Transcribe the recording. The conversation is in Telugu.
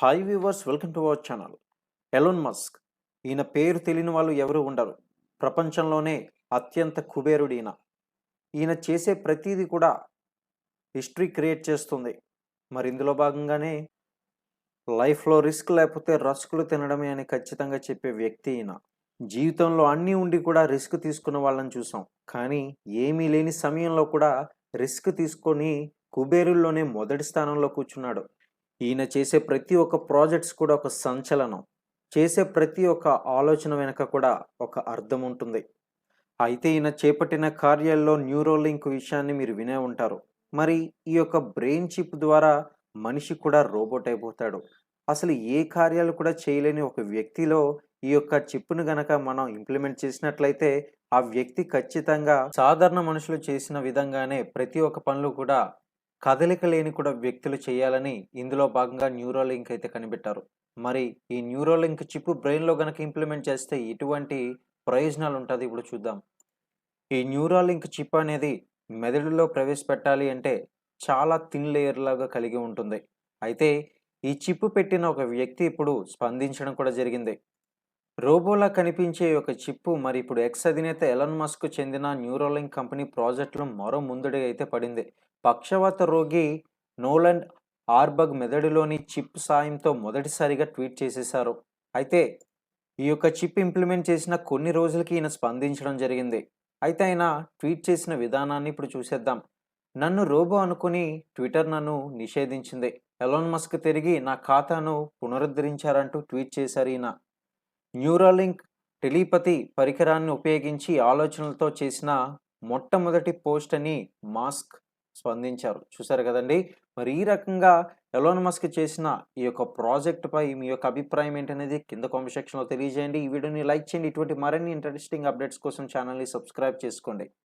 Hi viewers welcome to our channel Elon Musk ఈయన పేరు తెలియని వాళ్ళు ఎవరు ఉండరు. ప్రపంచంలోనే అత్యంత కుబేరుడు ఈయన ఈయన చేసే ప్రతిదీ కూడా హిస్టరీ క్రియేట్ చేస్తుంది. మరి ఇందులో భాగంగానే లైఫ్లో రిస్క్ లేకపోతే రస్కులు తినడమే అని ఖచ్చితంగా చెప్పే వ్యక్తి ఈయన. జీవితంలో అన్నీ ఉండి కూడా రిస్క్ తీసుకున్న వాళ్ళని చూసాం. కానీ ఏమీ లేని సమయంలో కూడా రిస్క్ తీసుకొని కుబేరుల్లోనే మొదటి స్థానంలో కూర్చున్నాడు. ఈయన చేసే ప్రతి ఒక్క ప్రాజెక్ట్స్ కూడా ఒక సంచలనం. చేసే ప్రతి ఒక్క ఆలోచన వెనుక కూడా ఒక అర్థం ఉంటుంది. అయితే ఈయన చేపట్టిన కార్యాల్లో న్యూరోలింక్ విషయాన్ని మీరు వినే ఉంటారు. మరి ఈ యొక్క బ్రెయిన్ చిప్ ద్వారా మనిషి కూడా రోబోట్ అయిపోతాడు. అసలు ఏ కార్యాలు కూడా చేయలేని ఒక వ్యక్తిలో ఈ యొక్క చిప్ను గనక మనం ఇంప్లిమెంట్ చేసినట్లయితే ఆ వ్యక్తి ఖచ్చితంగా సాధారణ మనుషులు చేసిన విధంగానే ప్రతి ఒక్క పనులు కూడా కదలిక లేని కూడా వ్యక్తులు చేయాలని ఇందులో భాగంగా న్యూరోలింక్ అయితే కనిపెట్టారు. మరి ఈ న్యూరోలింక్ చిప్ బ్రెయిన్లో గనక ఇంప్లిమెంట్ చేస్తే ఎటువంటి ప్రయోజనాలు ఉంటుంది ఇప్పుడు చూద్దాం. ఈ న్యూరోలింక్ చిప్ అనేది మెదడులో ప్రవేశపెట్టాలి అంటే చాలా థిన్ లేయర్ లాగా కలిగి ఉంటుంది. అయితే ఈ చిప్ పెట్టిన ఒక వ్యక్తి ఇప్పుడు స్పందించడం కూడా జరిగింది. రోబోలా కనిపించే ఒక చిప్పు మరి ఇప్పుడు ఎక్స్ అధినేత ఎలన్ మస్క్ చెందిన న్యూరోలింక్ కంపెనీ ప్రాజెక్టులో మరో ముందడి అయితే పడింది. పక్షవాత రోగి నోలండ్ ఆర్బగ్ మెదడులోని చిప్ సాయంతో మొదటిసారిగా ట్వీట్ చేసేశారు. అయితే ఈ యొక్క చిప్ ఇంప్లిమెంట్ చేసిన కొన్ని రోజులకి ఈయన స్పందించడం జరిగింది. అయితే ఆయన ట్వీట్ చేసిన విధానాన్ని ఇప్పుడు చూసేద్దాం. నన్ను రోబో అనుకుని ట్విట్టర్ నన్ను నిషేధించింది. ఎలాన్ మస్క్ తిరిగి నా ఖాతాను పునరుద్ధరించారంటూ ట్వీట్ చేశారు ఈయన. న్యూరాలింక్ టెలిపతి పరికరాన్ని ఉపయోగించి ఆలోచనలతో చేసిన మొట్టమొదటి పోస్ట్ అని మాస్క్ స్పందించారు. చూసారు కదండి? మరి ఈ రకంగా ఎలోన్ మస్క్ చేసిన ఈ యొక్క ప్రాజెక్టుపై మీ యొక్క అభిప్రాయం ఏంటనేది కింద కామెంట్ సెక్షన్లో తెలియజేయండి. ఈ వీడియోని లైక్ చేయండి. ఇటువంటి మరిన్ని ఇంట్రెస్టింగ్ అప్డేట్స్ కోసం ఛానల్ని సబ్స్క్రైబ్ చేసుకోండి.